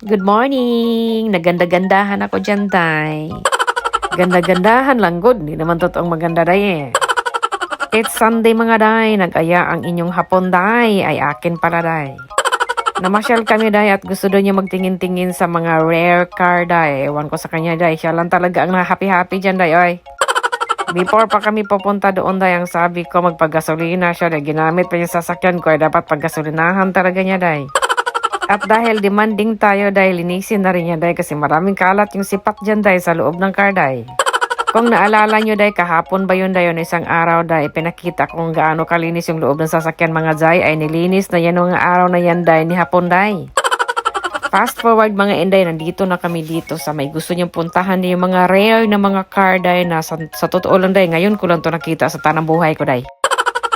Good morning! Naganda-gandahan ako dyan, day. Ganda-gandahan lang, good. Hindi naman totoong maganda, day, eh. It's Sunday, mga day. Nag-aya ang inyong hapon, day. Ay akin pala, day. Namasyal kami, day, at gusto doon niya magtingin-tingin sa mga rare car, day. Ewan ko sa kanya, day. Siya lang talaga ang happy-happy dyan, day, oy. Before pa kami pupunta doon, day, ang sabi ko, magpagasolina siya, day. Ginamit pa yung sasakyan ko, eh, dapat paggasolinahan talaga niya, day. At dahil demanding tayo dahil linisin na rin yan dahil kasi maraming kalat yung sipat dyan dahil sa loob ng car dahil. Kung naalala nyo dahil kahapon ba yun dahil isang araw dahil pinakita kung gaano kalinis yung loob ng sasakyan mga day ay nilinis na yan mga araw na yan dahil ni hapon dahil. Fast forward mga inday, nandito na kami dito sa may gusto niyong puntahan yung mga rare na mga car dahil na sa, sa totoo lang dahil ngayon ko lang to nakita sa tanang buhay ko dahil.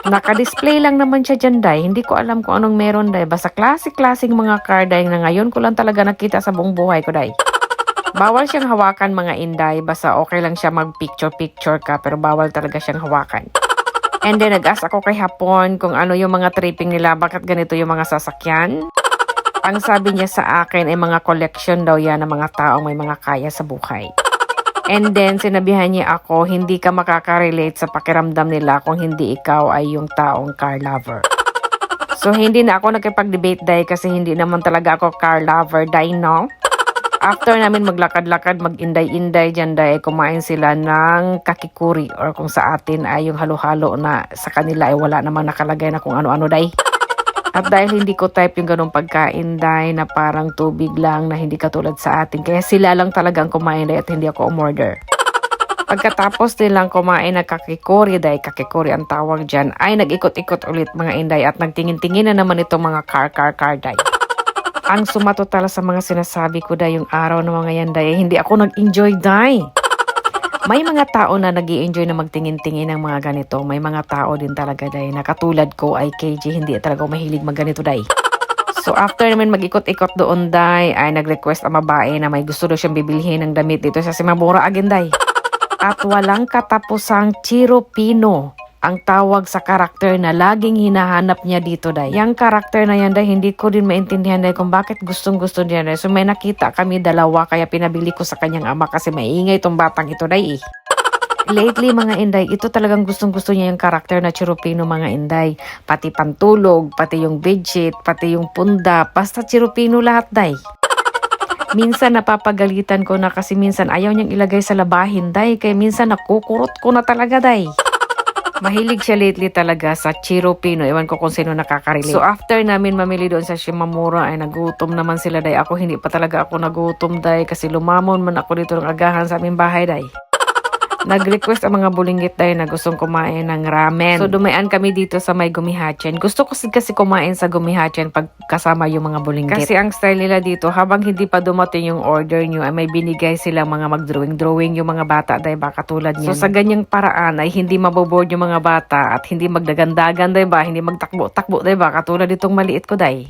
Naka-display lang naman siya dyan, Day. Hindi ko alam kung anong meron, Day. Basta classic-classic mga car, Day, na ngayon ko lang talaga nakita sa buong buhay ko, Day. Bawal siyang hawakan mga inday, basta okay lang siya mag-picture-picture ka, pero bawal talaga siyang hawakan. And then, nag-ask ako kay Hapon kung ano yung mga tripping nila, bakit ganito yung mga sasakyan. Ang sabi niya sa akin ay mga collection daw yan ng mga taong may mga kaya sa buhay. And then, sinabihan niya ako, hindi ka makaka-relate sa pakiramdam nila kung hindi ikaw ay yung taong car lover. So, hindi na ako nakipag-debate dahil kasi hindi naman talaga ako car lover dahil no? After namin maglakad-lakad, mag-inday-inday dyan dahil kumain sila ng kakikuri or kung sa atin ay yung halo-halo na sa kanila ay wala namang nakalagay na kung ano-ano dahil. At dahil hindi ko type yung ganong pagkain dahil na parang tubig lang na hindi katulad sa atin. Kaya sila lang talagang kumain dahil at hindi ako umorder. Pagkatapos nilang kumain na kakikori dahil kakikori ang tawag dyan ay nag-ikot-ikot ulit mga inday at nagtingin-tingin na naman itong mga car car car day. Ang sumatotala sa mga sinasabi ko dahil yung araw ng mga yan dahil hindi ako nag-enjoy dahil. May mga tao na nag enjoy na magtingin-tingin ng mga ganito. May mga tao din talaga dahil na katulad ko ay KJ hindi talaga mahilig magganito dahil. So after naman mag-ikot-ikot doon day ay nag-request ang babae na may gusto daw siyang bibilhin ng damit dito sa Simabura again day. At walang katapusang Chiro Pino ang tawag sa karakter na laging hinahanap niya dito day. Yang karakter na yan day, hindi ko din maintindihan day kung bakit gustong gusto niya day. So may nakita kami dalawa kaya pinabili ko sa kanyang ama kasi maingay itong batang ito day eh. Lately mga inday, ito talagang gustong gusto niya yung karakter na Chirupino mga inday. Pati pantulog, pati yung bedsheet, pati yung punda, basta Chirupino lahat day. Minsan napapagalitan ko na kasi minsan ayaw niyang ilagay sa labahin day, kaya minsan nakukurot ko na talaga day. Mahilig siya lately talaga sa Chiro Pino. Ewan ko kung sino nakaka-relate. So after namin mamili doon sa Shimamura ay nagutom naman sila day. Ako hindi pa talaga ako nagutom day kasi lumamon man ako dito ng agahan sa aming bahay day. Nag-request ang mga bulinggit day na gustong kumain ng ramen. So dumayan kami dito sa may gumihachen. Gusto ko kasi, kasi kumain sa gumihachen pag kasama yung mga bulinggit. Kasi ang style nila dito, habang hindi pa dumating yung order nyo, ay may binigay silang mga mag-drawing-drawing yung mga bata day ba katulad niyan. So sa ganyang paraan ay hindi maboboard yung mga bata at hindi magdagandagan day ba, hindi magtakbo-takbo day ba katulad itong maliit ko day.